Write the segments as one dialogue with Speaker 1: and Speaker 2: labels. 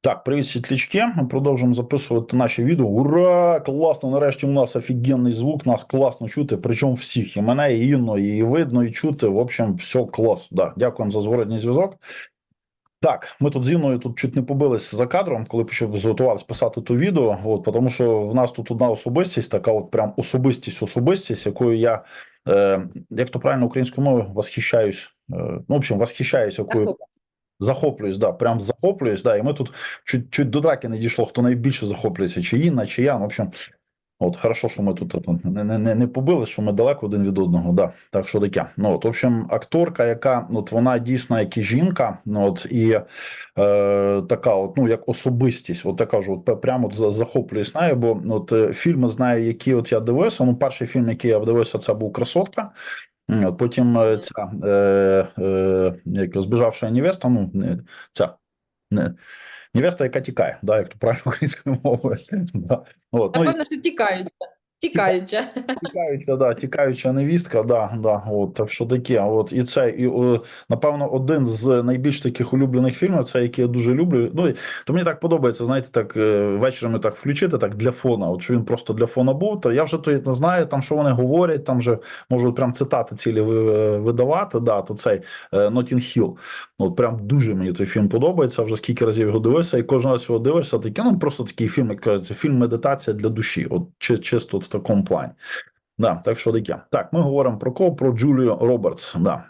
Speaker 1: Так, привіт, світлячки. Ми продовжуємо записувати наші відео. Ура! Класно! Нарешті у нас офігенний звук, нас класно чути. Причому всіх. І мене, і Інну, і видно, і чути. В общем, все клас. Да. Дякуємо за зворотній зв'язок. Так, ми тут з Інною тут чуть не побились за кадром, коли почав зготувалися писати то відео. От, тому що в нас тут одна особистість, така от прям особистість, особистість, якою я, е, як то правильно українською мовою, восхищаюсь. Е, ну, в общем, восхищаюсь, якою захоплююсь, да, прям захоплююсь, да, і ми тут чуть, чуть до драки не дійшло, хто найбільше захоплюється, чи Інна, чи я. Ну, в общем, от хорошо, що ми тут не, не, не, побили, що ми далеко один від одного. Да. Так що таке. Ну, от, в общем, акторка, яка от вона дійсно як і жінка, ну от і е, така, от, ну як особистість, от я кажу, от, прямо от захоплююсь нею, бо от е, фільми знаю, які от я дивився. Ну, перший фільм, який я дивився, це був Красотка. От потім е, ця е, е, збіжавша невеста, ну не ця не невеста, яка тікає, да, як то правильно українською мовою. Да. От, ну,
Speaker 2: Напевно, що тікаюча. Тікаюча.
Speaker 1: тікаюча, да, тікаюча невістка, да, да, от, так що таке. От, і це, і, о, напевно, один з найбільш таких улюблених фільмів, це який я дуже люблю. Ну, і, то мені так подобається, знаєте, так е, вечорами так включити, так для фона. От що він просто для фона був, то я вже то не знаю, там що вони говорять, там вже можуть прям цитати цілі видавати. Да, то цей е, Notting Hill. От прям дуже мені той фільм подобається. Вже скільки разів його дивився, і кожного раз його дивишся, такий, ну просто такий фільм, як кажеться, фільм медитація для душі. От чи, чисто в такому плані. Да, так що таке. Так, ми говоримо про кого? Про Джулію Робертс. Да.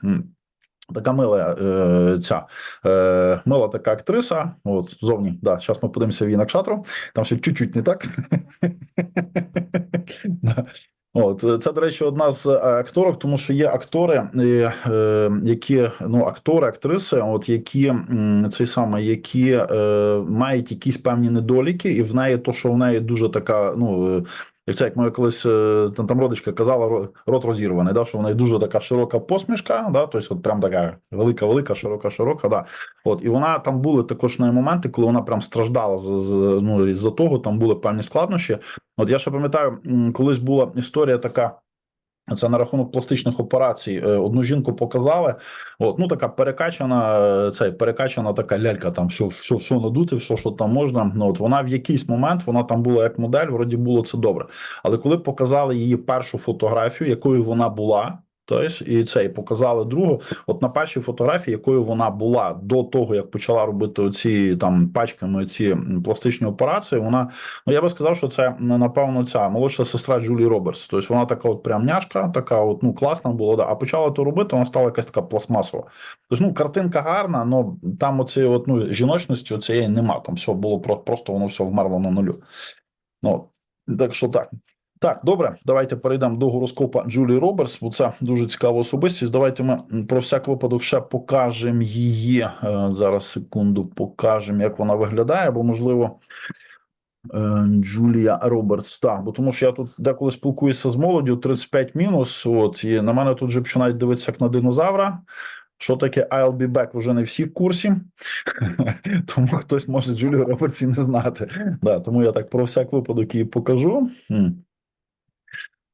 Speaker 1: Така мила е, ця е, мила така актриса. От зовні, да, зараз ми подивимося в її кшатру. Там ще чуть-чуть не так. От це, до речі, одна з е, акторок, тому що є актори, е, які ну актори, актриси, от які цей саме, які е, мають якісь певні недоліки, і в неї то, що в неї дуже така, ну. Як це як моя колись е, там, там родичка казала, ро- рот розірваний, да, що вона дуже така широка посмішка, да, тобто от прям така велика, велика, широка, широка, да. От, і вона там були також на моменти, коли вона прям страждала з, з ну з-за того, там були певні складнощі. От я ще пам'ятаю, колись була історія така. Це на рахунок пластичних операцій. Е, Одну жінку показали. От, ну така перекачана, це цей перекачана така лялька, там все, все, все надути, все, що там можна. Ну от вона в якийсь момент вона там була як модель, вроді було це добре. Але коли показали її першу фотографію, якою вона була. Тобто, і це і показали другу. От на першій фотографії, якою вона була до того, як почала робити оці там пачками ці пластичні операції, вона ну я би сказав, що це напевно ця молодша сестра Джулії Робертс. Тобто вона така, от прям няшка, така, от ну класна була. Да. А почала то робити, вона стала якась така пластмасова. Тобто, ну картинка гарна, але там оцієї от, ну, жіночності оцієї нема. Там все було про- просто воно все вмерло на нулю. Ну так що так. Так, добре, давайте перейдемо до гороскопа Джулії Робертс, бо це дуже цікава особистість. Давайте ми про всяк випадок ще покажемо її. Е, Зараз секунду покажемо, як вона виглядає, бо можливо. е, Джулія Робертс, так, бо тому що я тут деколи спілкуюся з молоддю 35 мінус. От і на мене тут вже починають дивитися як на динозавра. Що таке I'll be back вже не всі в курсі, тому хтось може Джулію Робертс і не знати. Да, тому я так про всяк випадок її покажу.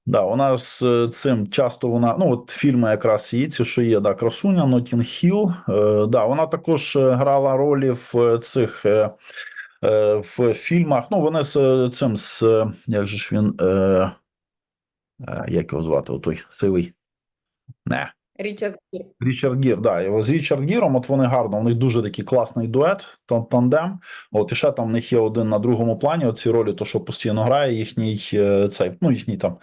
Speaker 1: Да, вона з цим часто вона, ну от фільми якраз її, ці, що є, да, красуня, Notting Hill. Е, да, вона також е, грала ролі в е, цих е, е, в фільмах. Ну, вони з цим, з як же ж він, е, як його звати, отой сивий. Не.
Speaker 2: Річард Гір.
Speaker 1: Річард Гір, да, з Річард Гіром, от вони гарно, у них дуже такий класний дует, тандем. От і ще там в них є один на другому плані. Оці ролі, то що постійно грає їхній цей, ну їхній там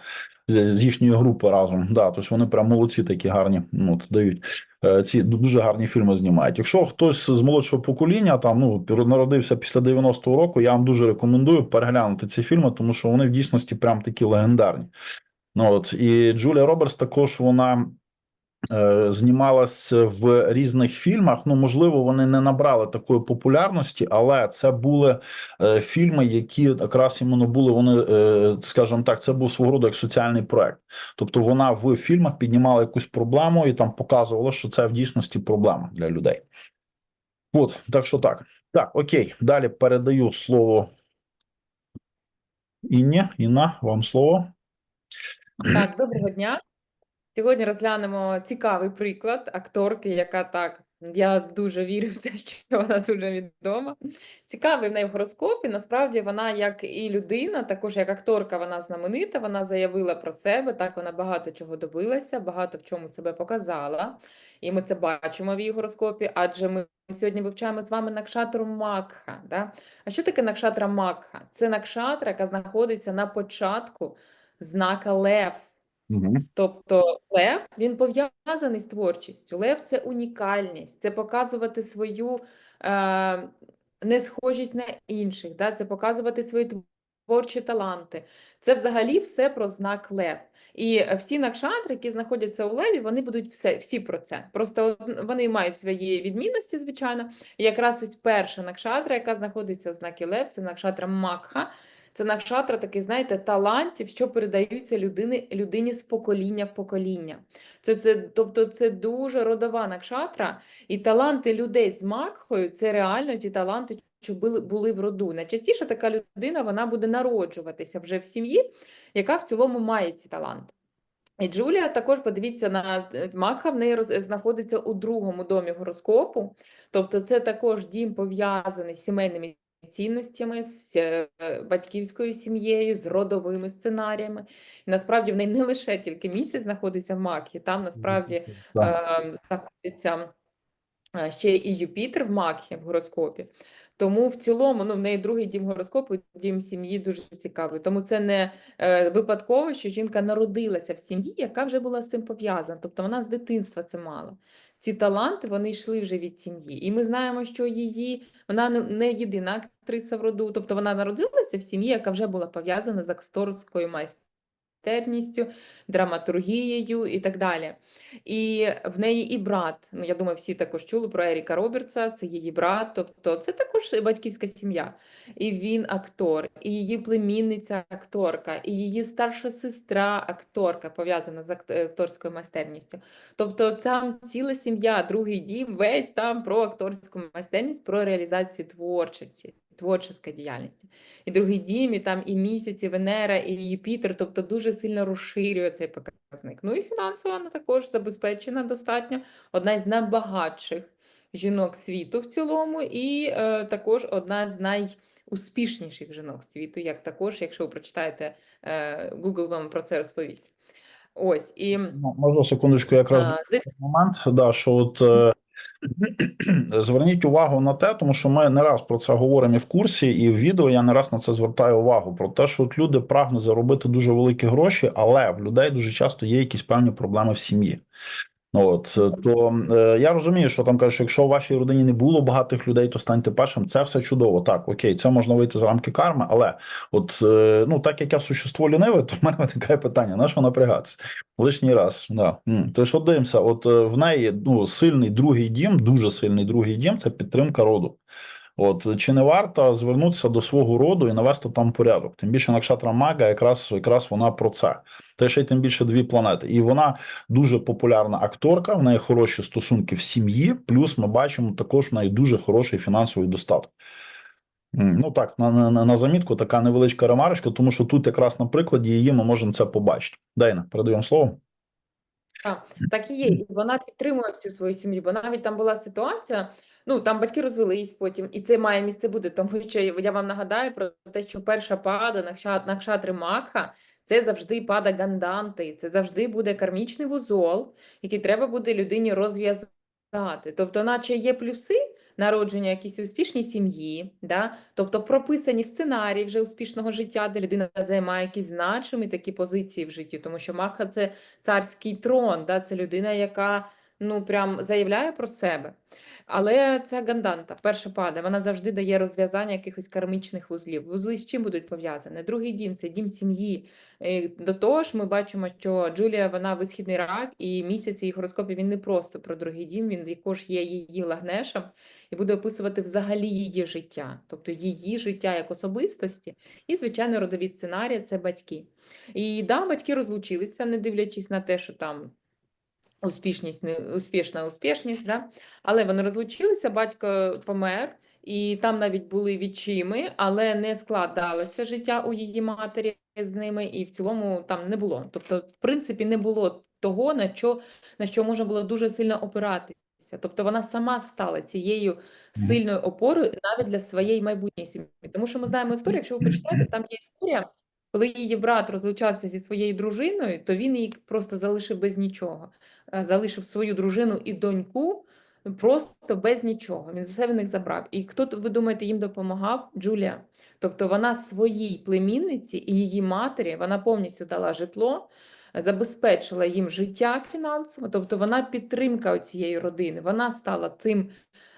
Speaker 1: з їхньої групи разом. Да, тож вони прям молодці такі гарні. Ну, от, дають Е, ці дуже гарні фільми знімають. Якщо хтось з молодшого покоління там ну народився після 90-го року, я вам дуже рекомендую переглянути ці фільми, тому що вони в дійсності прям такі легендарні. Ну от і Джулія Робертс також вона знімалась в різних фільмах. Ну, можливо, вони не набрали такої популярності, але це були е, фільми, які якраз іменно були вони, е, скажімо так, це був свого роду як соціальний проект. Тобто вона в фільмах піднімала якусь проблему і там показувала, що це в дійсності проблема для людей. От, так що так. Так, окей, далі передаю слово Інні. Інна, вам слово.
Speaker 2: Так, доброго дня. Сьогодні розглянемо цікавий приклад акторки, яка так Я дуже вірю в те, що вона дуже відома. Цікавий в неї в гороскопі. Насправді вона як і людина, також як акторка, вона знаменита. Вона заявила про себе. Так, вона багато чого добилася, багато в чому себе показала. І ми це бачимо в її гороскопі, адже ми сьогодні вивчаємо з вами накшатру Макха. Да? А що таке накшатра Макха? Це накшатра, яка знаходиться на початку знака Лев.
Speaker 1: Угу.
Speaker 2: Тобто лев він пов'язаний з творчістю. Лев це унікальність, це показувати свою е, несхожість на інших, да? це показувати свої творчі таланти. Це взагалі все про знак лев. І всі накшатри, які знаходяться у леві, вони будуть все, всі про це. Просто вони мають свої відмінності, звичайно. І якраз ось перша накшатра, яка знаходиться у знакі лев, це накшатра Макха. Це накшатра такий, знаєте, талантів, що передаються людини, людині з покоління в покоління. Це, це, тобто це дуже родова накшатра, і таланти людей з макхою це реально ті таланти, що були, були в роду. Найчастіше така людина вона буде народжуватися вже в сім'ї, яка в цілому має ці таланти. І Джулія також подивіться на Макха, в неї роз- знаходиться у другому домі гороскопу. Тобто це також дім пов'язаний з сімейними цінностями, з е, батьківською сім'єю, з родовими сценаріями. І насправді в неї не лише тільки місяць знаходиться в Макхі, там насправді е, знаходиться ще і Юпітер в Макхі в гороскопі. Тому в цілому, ну, в неї другий дім гороскопу, дім сім'ї дуже цікавий. Тому це не е, випадково, що жінка народилася в сім'ї, яка вже була з цим пов'язана. Тобто вона з дитинства це мала. Ці таланти вони йшли вже від сім'ї. І ми знаємо, що її вона не, єдина актриса в роду, тобто вона народилася в сім'ї, яка вже була пов'язана з акторською майстерністю, драматургією і так далі. І в неї і брат. Ну, я думаю, всі також чули про Еріка Робертса, це її брат. Тобто це також батьківська сім'я. І він актор, і її племінниця акторка, і її старша сестра акторка, пов'язана з акторською майстерністю. Тобто там ціла сім'я, другий дім, весь там про акторську майстерність, про реалізацію творчості, творчої діяльності. І другий дім, і там і місяць, і Венера, і Юпітер, тобто дуже сильно розширює цей показник. Ну і фінансово вона також забезпечена достатньо, одна із найбагатших жінок світу в цілому, і е, також одна з найуспішніших жінок світу, як також, якщо ви прочитаєте, е, Google вам про це розповість. Ось і
Speaker 1: Можна секундочку, якраз
Speaker 2: а,
Speaker 1: момент, да, що от е, зверніть увагу на те, тому що ми не раз про це говоримо і в курсі, і в відео я не раз на це звертаю увагу. Про те, що от люди прагнуть заробити дуже великі гроші, але в людей дуже часто є якісь певні проблеми в сім'ї. От е, то е, я розумію, що там кажуть, що якщо у вашій родині не було багатих людей, то станьте першим. Це все чудово. Так, окей, це можна вийти з рамки карми, але от е, ну так як я существо ліниве, то в мене виникає питання: на що напрягатися? Лишній раз. Да. Тож от дивимося, от е, в неї ну сильний другий дім, дуже сильний другий дім це підтримка роду. От чи не варто звернутися до свого роду і навести там порядок? Тим більше Накшатра Мага, якраз якраз вона про це. Те ще й тим більше дві планети, і вона дуже популярна акторка. В неї хороші стосунки в сім'ї. Плюс ми бачимо також в неї дуже хороший фінансовий достаток. Ну так, на, на, на- на замітку така невеличка ремарочка, тому що тут якраз на прикладі її ми можемо це побачити. Дайна, передаємо слово.
Speaker 2: Так, так і є. І вона підтримує всю свою сім'ю, бо навіть там була ситуація, ну там батьки розвелись потім, і це має місце бути, тому що я вам нагадаю про те, що перша пада Накша- Накшатри Макха це завжди пада Ганданти, це завжди буде кармічний вузол, який треба буде людині розв'язати. Тобто, наче є плюси народження якійсь успішній сім'ї, да? тобто прописані сценарії вже успішного життя, де людина займає якісь значимі такі позиції в житті, тому що Макха це царський трон, да? це людина, яка ну прям заявляє про себе. Але це ганданта, перша пада, вона завжди дає розв'язання якихось кармічних вузлів. Вузли з чим будуть пов'язані? Другий дім це дім сім'ї. До того ж, ми бачимо, що Джулія вона висхідний рак, і місяць її гороскопі він не просто про другий дім, він також є її лагнешем і буде описувати взагалі її життя, тобто її життя як особистості, і, звичайно, родові сценарії це батьки. І да, батьки розлучилися, не дивлячись на те, що там успішність, не успішна успішність, да? але вони розлучилися, батько помер, і там навіть були відчими, але не складалося життя у її матері з ними, і в цілому там не було. Тобто, в принципі, не було того, на що, на що можна було дуже сильно опиратися. Тобто вона сама стала цією сильною опорою навіть для своєї майбутньої сім'ї. Тому що ми знаємо історію, якщо ви почитаєте, там є історія, коли її брат розлучався зі своєю дружиною, то він її просто залишив без нічого. Е, Залишив свою дружину і доньку просто без нічого. Він все в них забрав. І хто, ви думаєте, їм допомагав? Джулія. Тобто вона своїй племінниці і її матері вона повністю дала житло, забезпечила їм життя фінансово, тобто вона підтримка цієї родини, вона стала тим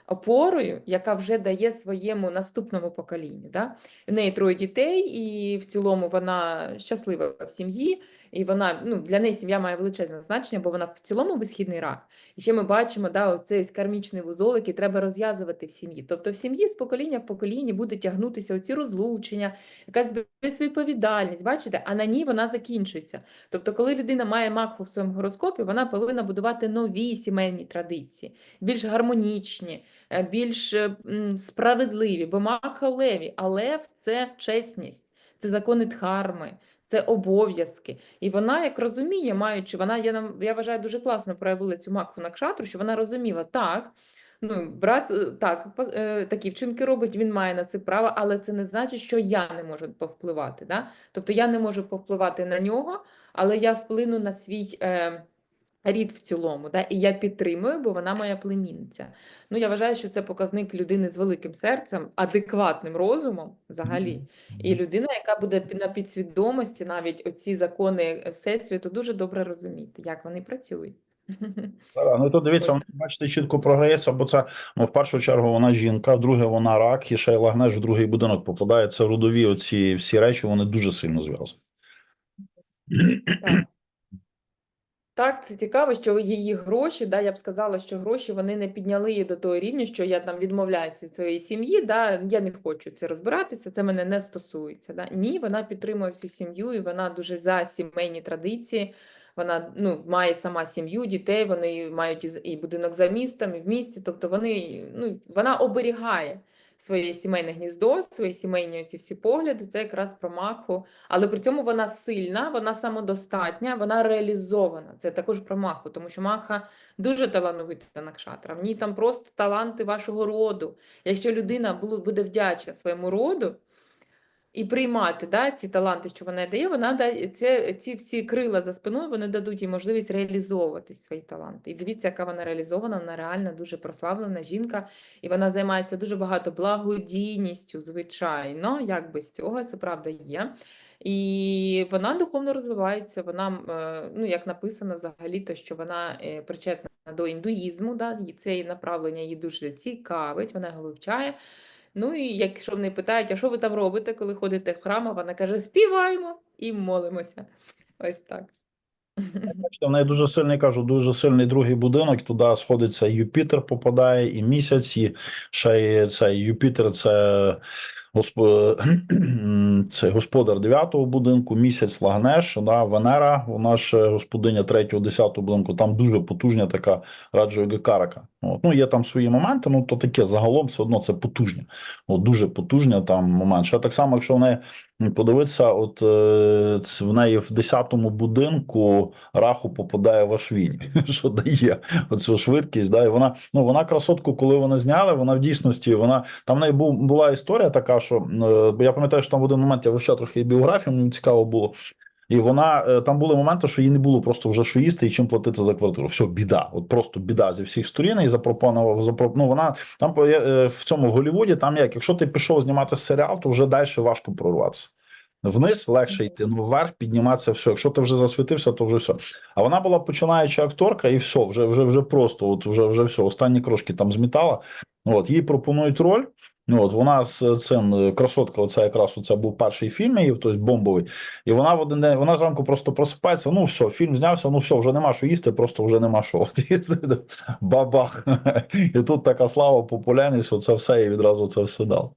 Speaker 2: опорою, яка вже дає своєму наступному поколінню. Да? В неї троє дітей, і в цілому вона щаслива в сім'ї, і вона ну, для неї сім'я має величезне значення, бо вона в цілому висхідний рак. І ще ми бачимо, да, оцей кармічний вузол, який треба розв'язувати в сім'ї. Тобто в сім'ї з покоління в покоління буде тягнутися оці розлучення, якась безвідповідальність, бачите, а на ній вона закінчується. Тобто, коли людина має макху в своєму гороскопі, вона повинна будувати нові сімейні традиції, більш гармонічні, е, більш е, справедливі, бо макха в леві, а лев це чесність, це закони дхарми. Це обов'язки, і вона як розуміє, маючи вона, я нам я вважаю, дуже класно проявила цю макху на що вона розуміла так. Ну, брат е, так, е, такі вчинки робить, він має на це право, але це не значить, що я не можу повпливати. Да? Тобто я не можу повпливати на нього, але я вплину на свій е, рід в цілому. Да? І я підтримую, бо вона моя племінниця. Ну, я вважаю, що це показник людини з великим серцем, адекватним розумом взагалі. І людина, яка буде на підсвідомості навіть оці закони Всесвіту дуже добре розуміти, як вони працюють.
Speaker 1: Так, Ну то дивіться, вона, бачите, чітко програється, бо це ну, в першу чергу вона жінка, вдруге вона рак, і ще й лагнеш в другий будинок попадає. Це родові оці всі речі, вони дуже сильно зв'язані.
Speaker 2: Так. Це цікаво, що її гроші, да, я б сказала, що гроші вони не підняли її до того рівня, що я там відмовляюся від своєї сім'ї, да, я не хочу це розбиратися, це мене не стосується. Да. Ні, вона підтримує всю сім'ю, і вона дуже за сімейні традиції. Вона ну, має сама сім'ю, дітей, вони мають і будинок за містом, і в місті. Тобто вони, ну, вона оберігає своє сімейне гніздо, свої сімейні ці всі погляди. Це якраз про Макху. Але при цьому вона сильна, вона самодостатня, вона реалізована. Це також про Маху, тому що Маха дуже талановита накшатра. В ній там просто таланти вашого роду. Якщо людина буде вдячна своєму роду і приймати да, ці таланти, що вона дає, вона да, ці, всі крила за спиною вони дадуть їй можливість реалізовувати свої таланти. І дивіться, яка вона реалізована, вона реально дуже прославлена жінка, і вона займається дуже багато благодійністю, звичайно, як без цього, це правда є. І вона духовно розвивається. Вона, е, ну як написано взагалі, то що вона е, причетна до індуїзму, да, це направлення її дуже цікавить, вона його вивчає. Ну і якщо вони питають, а що ви там робите, коли ходите в храм, а вона каже: співаємо і молимося. Ось так.
Speaker 1: В неї дуже сильний, кажу, дуже сильний другий будинок. Туди сходиться Юпітер, попадає, і місяць, і ще й цей Юпітер це, госп... це господар дев'ятого будинку, місяць Лагнеш, да, Венера, вона ж господиня третього, десятого будинку. Там дуже потужня така раджо Гекарака. От. Ну, є там свої моменти, ну то таке загалом все одно це потужня. От дуже потужня там момент. Ще так само, якщо в неї подивитися, от е, в неї в 10-му будинку раху попадає в Ашвіні, що дає оцю швидкість. Да? І вона, ну, вона красотку, коли вони зняли, вона в дійсності, вона там в неї був, була історія така, що е, я пам'ятаю, що там в один момент я вивчав трохи біографію, мені цікаво було. І вона е, там були моменти, що їй не було просто вже що їсти і чим платити за квартиру. Все, біда, от просто біда зі всіх сторін. І запропонував запро... ну, вона там е, в цьому Голлівуді, там як, якщо ти пішов знімати серіал, то вже далі важко прорватися. Вниз легше йти, ну вверх підніматися, все. Якщо ти вже засвітився, то вже все. А вона була починаюча акторка, і все, вже вже вже просто, от вже вже все, останні крошки там змітала. От їй пропонують роль. Ну от вона з цим е, красотка, оце якраз оце був перший фільм її, тобто бомбовий. І вона в один день, вона зранку просто просипається. Ну все, фільм знявся, ну все, вже нема що їсти, просто вже нема що. Бабах. І тут така слава, популярність, оце все, і відразу це все дав.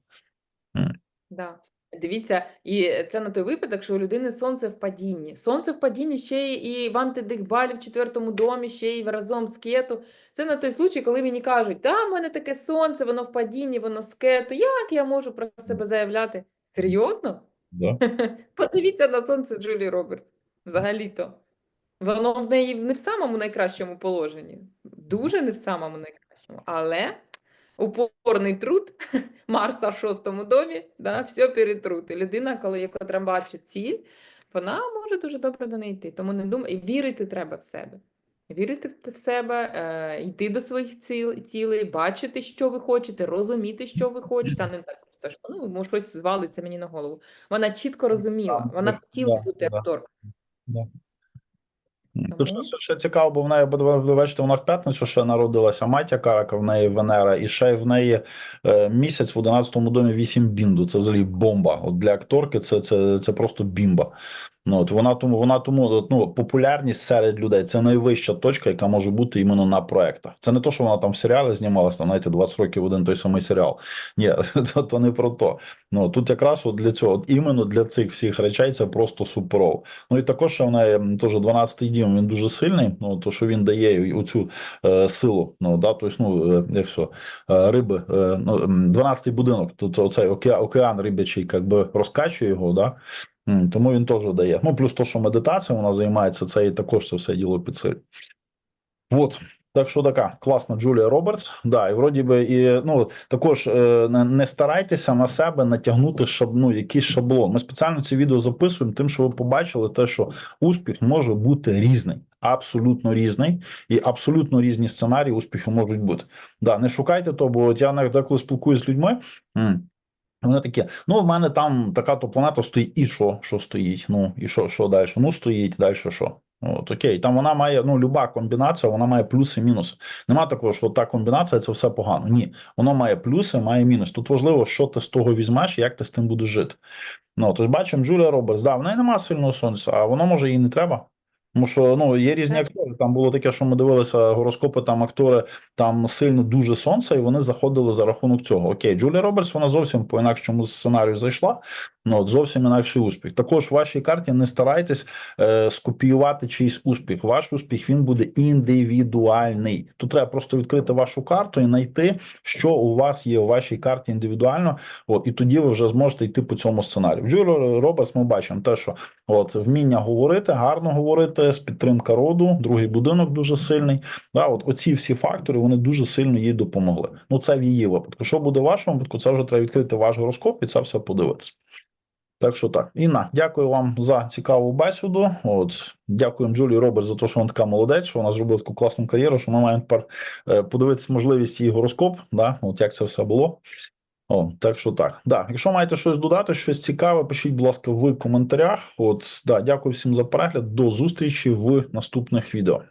Speaker 2: Да. Дивіться, і це на той випадок, що у людини сонце в падінні. Сонце в падінні ще й і в антидихбалі в четвертому домі, ще й разом з кету. Це на той случай, коли мені кажуть, да, в мене таке сонце, воно в падінні, воно з кету. Як я можу про себе заявляти? Серйозно?
Speaker 1: Да?
Speaker 2: Подивіться на сонце Джулії Робертс. Взагалі-то. Воно в неї не в самому найкращому положенні, дуже не в самому найкращому, але упорний труд Марса в шостому домі, да, все перетрут. І людина, коли яка бачить ціль, вона може дуже добре до неї йти. Тому не думай, і вірити треба в себе. Вірити в- себе, е, йти до своїх ціл, цілей, бачити, що ви хочете, розуміти, що ви хочете, а не так просто, що ну, може, щось звалиться мені на голову. Вона чітко розуміла,
Speaker 1: Так,
Speaker 2: вона хотіла бути
Speaker 1: да. Тут ще, ще цікаво, бо в неї, бачите, вона в п'ятницю ще народилася Матя Карака, в неї Венера, і ще в неї е, місяць в 11-му домі 8 бінду. Це взагалі бомба. От для акторки це, це, це просто бімба. Ну, от вона тому, вона тому ну, популярність серед людей це найвища точка, яка може бути іменно на проектах. Це не то, що вона там в серіалі знімалася, знаєте, 20 років один той самий серіал. Ні, то, то не про то. Ну тут якраз от для цього, от іменно для цих всіх речей це просто суперово. Ну і також ще в неї м, теж 12-й дім, він дуже сильний. Ну то, що він дає оцю е, силу. Ну да, тобто, ну е, як що, е, риби, е, ну 12-й будинок. Тут оцей океан, океан рибячий, якби розкачує його, да. Тому він теж дає. Ну, плюс то, що медитацією вона займається, це і також це все діло підсилює. От. Так що така класна Джулія Робертс. Да, і вроді би, і ну також е, не, старайтеся на себе натягнути шаб, ну, якийсь шаблон. Ми спеціально це відео записуємо, тим, що ви побачили, те, що успіх може бути різний, абсолютно різний, і абсолютно різні сценарії успіху можуть бути. Да, не шукайте то, бо от я деколи спілкуюся з людьми. Вони такі, ну, в мене там така то планета стоїть, і що? Що стоїть? Ну, і що, що далі? Ну, стоїть, далі що? От, окей, там вона має, ну, люба комбінація, вона має плюси і мінуси. Нема такого, що та комбінація це все погано. Ні, воно має плюси, має мінус. Тут важливо, що ти з того візьмеш, і як ти з тим будеш жити. Ну, тобто бачимо, Джулія Робертс, да, в неї немає сильного сонця, а воно може їй не треба. Тому що ну є різні
Speaker 2: Так.
Speaker 1: актори. Там було таке, що ми дивилися гороскопи, там актори там сильно дуже сонце, і вони заходили за рахунок цього. Окей, Джулія Робертс, вона зовсім по інакшому сценарію зайшла. Ну от зовсім інакший успіх. Також в вашій карті не старайтесь е, скопіювати чийсь успіх. Ваш успіх він буде індивідуальний. Тут треба просто відкрити вашу карту і знайти, що у вас є у вашій карті індивідуально. От і тоді ви вже зможете йти по цьому сценарію. В Джулії Робертс ми бачимо те, що от вміння говорити, гарно говорити, з підтримка роду, другий будинок дуже сильний. Да, от оці всі фактори вони дуже сильно їй допомогли. Ну це в її випадку. Що буде в вашому випадку? Це вже треба відкрити ваш гороскоп і це все подивитися. Так що так, Інна, дякую вам за цікаву бесіду. От дякуємо Джулії Роберт за те, що вона така молодець, що вона зробила таку класну кар'єру. Що ми маємо тепер е, подивитися можливість її гороскоп. Да, от як це все було. О, так що так. Да, якщо маєте щось додати, щось цікаве, пишіть, будь ласка, в коментарях. От да, дякую всім за перегляд. До зустрічі в наступних відео.